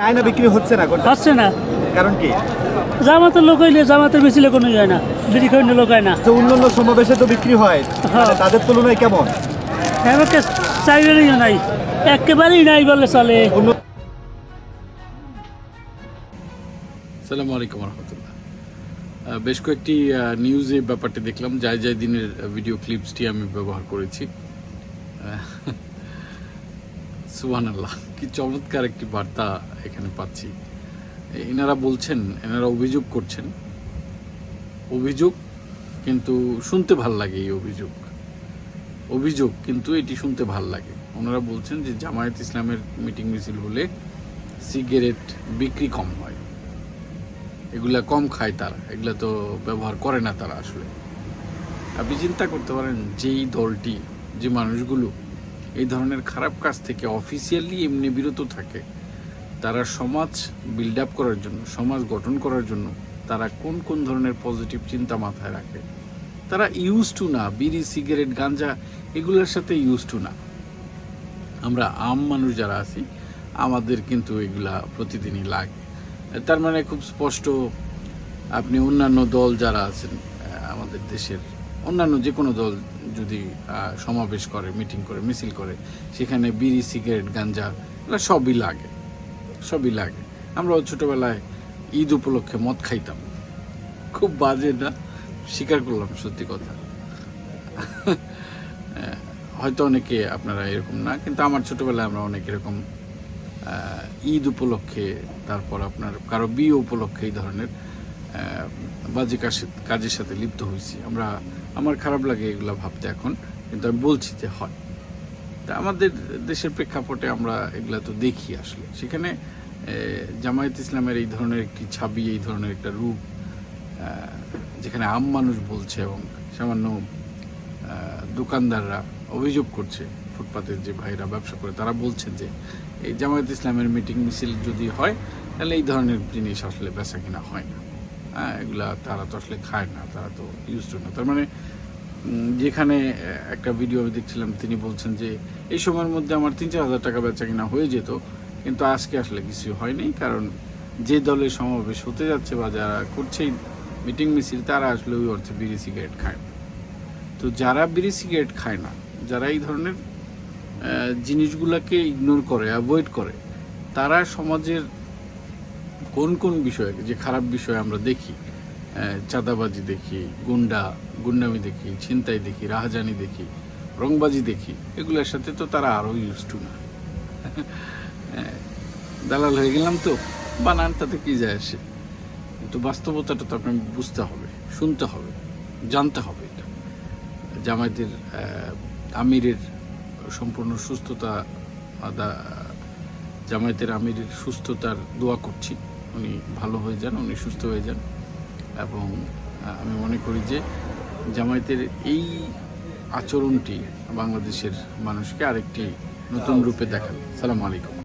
আয়না বিক্রি হচ্ছে না হচ্ছে না। কারণ কি? জামাতের লোক হইলে জামাতের মিছিলে কোনো যায় না খাইলে লোক হয় না। যে অন্যান্য সমাবেশে তো বিক্রি হয় হ্যাঁ। মানে তাদের তুলনায় কেমন? এমনকি চাইলেই নাই একেবারেই নাই বলে চলে। সালামু আলাইকুম রহমতুল্লাহ। বেশ কয়েকটি নিউজে ব্যাপারটি দেখলাম যাই যাই দিনের ভিডিও ক্লিপসটি আমি ব্যবহার করেছি। সুহান আল্লাহ। কি চমৎকার একটি বার্তা এখানে পাচ্ছি। এনারা বলছেন, এনারা অভিযোগ করছেন। অভিযোগ কিন্তু শুনতে ভালো লাগে এই অভিযোগ। অভিযোগ কিন্তু এটি শুনতে ভালো লাগে। ওনারা বলছেন যে জামায়াত ইসলামের মিটিং মিছিল হলে সিগারেট বিক্রি কম হয়। এগুলা কম খায় তারা। এগুলা তো ব্যবহার করে না তারা আসলে। আপনি চিন্তা করতে পারেন, যেই দলটি, যে মানুষগুলো এই ধরনের খারাপ কাজ থেকে অফিসিয়ালি এমনি বিরত থাকে। তারা সমাজ বিল্ড আপ করার জন্য, সমাজ গঠন করার জন্য তারা কোন কোন ধরনের পজিটিভ চিন্তা মাথায় রাখে? তারা ইউজ টু না, বিড়ি সিগারেট গাঞ্জা এগুলোর সাথে ইউজ টু না। আমরা আম মানুষ যারা আছি, আমাদের কিন্তু এগুলা প্রতিদিনই লাগে। তার মানে খুব স্পষ্ট, আপনি অন্যান্য দল যারা আছেন, আমাদের দেশের অন্যান্য যে কোনো দল যদি সমাবেশ করে, মিটিং করে, মিছিল করে, সেখানে বিড়ি, সিগারেট, গাঞ্জা, এগুলো সবই লাগে সবই লাগে। আমরাও ছোটোবেলায় ঈদ উপলক্ষে মদ খাইতাম। খুব বাজে না? স্বীকার করলাম, সত্যি কথা। হয়তো অনেকে আপনারা এরকম না, কিন্তু আমার ছোটোবেলায় আমরা অনেক এরকম ঈদ উপলক্ষে, তারপর আপনার কারও বিয়ে উপলক্ষে এই ধরনের বাজে কাজে কাজের সাথে লিপ্ত হয়েছি। আমরা আমার খারাপ লাগে এগুলো ভাবতে এখন, কিন্তু আমি বলছি যে হয়। তা আমাদের দেশের প্রেক্ষাপটে আমরা এগুলো তো দেখি আসলে। সেখানে জামায়াত ইসলামের এই ধরনের একটি ছাবি, এই ধরনের একটা রূপ যেখানে আম মানুষ বলছে এবং সামান্য দোকানদাররা অভিযোগ করছে, ফুটপাতের যে ভাইরা ব্যবসা করে, তারা বলছেন যে, এই জামায়াত ইসলামের মিটিং মিছিল যদি হয়, তাহলে এই ধরনের জিনিস আসলে বেচা কিনা হয় না। হ্যাঁ এগুলা তারা তো আসলে খায় না, তারা তো ইউজ টু না। তার মানে যেখানে একটা ভিডিও আমি দেখছিলাম, তিনি বলছেন যে, এই সময়ের মধ্যে আমার তিন চার হাজার টাকা বেচা কিনা হয়ে যেত, কিন্তু আজকে আসলে কিছু হয়নি, কারণ যে দলের সমাবেশ হতে যাচ্ছে বা যারা করছেই, মিটিং মিছিল, তারা আসলে ওই অর্থে বিড়ি সিগারেট খায় না। তো যারা বিড়ি সিগারেট খায় না, যারা এই ধরনের জিনিসগুলোকে ইগনোর করে অ্যাভয়েড করে, তারা সমাজের কোন কোন বিষয়ে, যে খারাপ বিষয় আমরা দেখি চাঁদাবাজি দেখি, গুন্ডা, গুন্ডামি দেখি, ছিনতাই দেখি, রাহাজানি দেখি, রংবাজি দেখি, এগুলোর সাথে তো তারা আরও ইউজ টু না। দালাল হয়ে গেলাম তো, বানান তাতে কি যায় আসে? কিন্তু বাস্তবতাটা তো আপনাকে বুঝতে হবে, শুনতে হবে, জানতে হবে এটা। জামায়াতের আমিরের সম্পূর্ণ সুস্থতা, আদা, জামায়াতের আমিরের সুস্থতার দোয়া করছি। উনি ভালো হয়ে যান উনি সুস্থ হয়ে যান। এবং আমি মনে করি যে জামায়াতের এই আচরণটি বাংলাদেশের মানুষকে আরেকটি নতুন রূপে দেখান সালাম আলাইকুম।